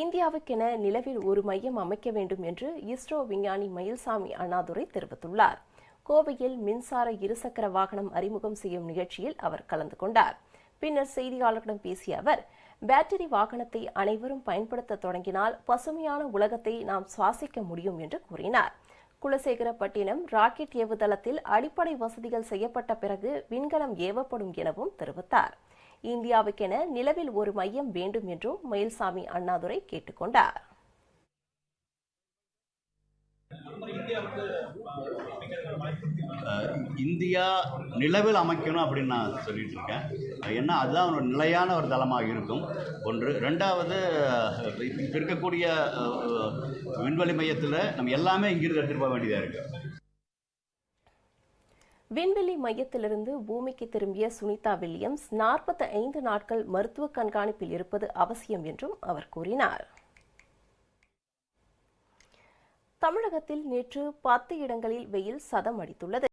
இந்தியாவுக்கென நிலவில் ஒரு மையம் அமைக்க வேண்டும் என்று இஸ்ரோ விஞ்ஞானி மயில்சாமி அண்ணாதுரை தெரிவித்துள்ளார். கோவையில் மின்சார இருசக்கர வாகனம் அறிமுகம் செய்யும் நிகழ்ச்சியில் அவர் கலந்து கொண்டார். பின்னர் செய்தியாளர்களிடம் பேசிய அவர் பேட்டரி வாகனத்தை அனைவரும் பயன்படுத்த தொடங்கினால் பசுமையான உலகத்தை நாம் சுவாசிக்க முடியும் என்று கூறினார். குலசேகரப்பட்டினம் ராக்கெட் ஏவுதளத்தில் அடிப்படை வசதிகள் செய்யப்பட்ட பிறகு விண்கலம் ஏவப்படும் எனவும் தெரிவித்தார். இந்தியாவுக்கென நிலவில் ஒரு மையம் வேண்டும் என்றும் மயில்சாமி அண்ணாதுரை கேட்டுக்கொண்டார் இந்தியா நிலவில் அமைக்கணும் அப்படின்னு நான் சொல்லிட்டு இருக்கேன். ஏன்னா அதுதான் ஒரு நிலையான ஒரு தளமாக இருக்கும். ஒன்று. ரெண்டாவது இருக்கக்கூடிய விண்வெளி மையத்தில் நம்ம எல்லாமே இங்கிருந்து எடுத்துகிட்டு போக வேண்டியதாக இருக்குது விண்வெளி மையத்திலிருந்து பூமிக்கு திரும்பிய சுனிதா வில்லியம்ஸ் நாற்பத்தி ஐந்து நாட்கள் மருத்துவ கண்காணிப்பில் இருப்பது அவசியம் என்றும் அவர் கூறினார். தமிழகத்தில் நேற்று பத்து இடங்களில் வெயில் சதம் அடித்துள்ளது.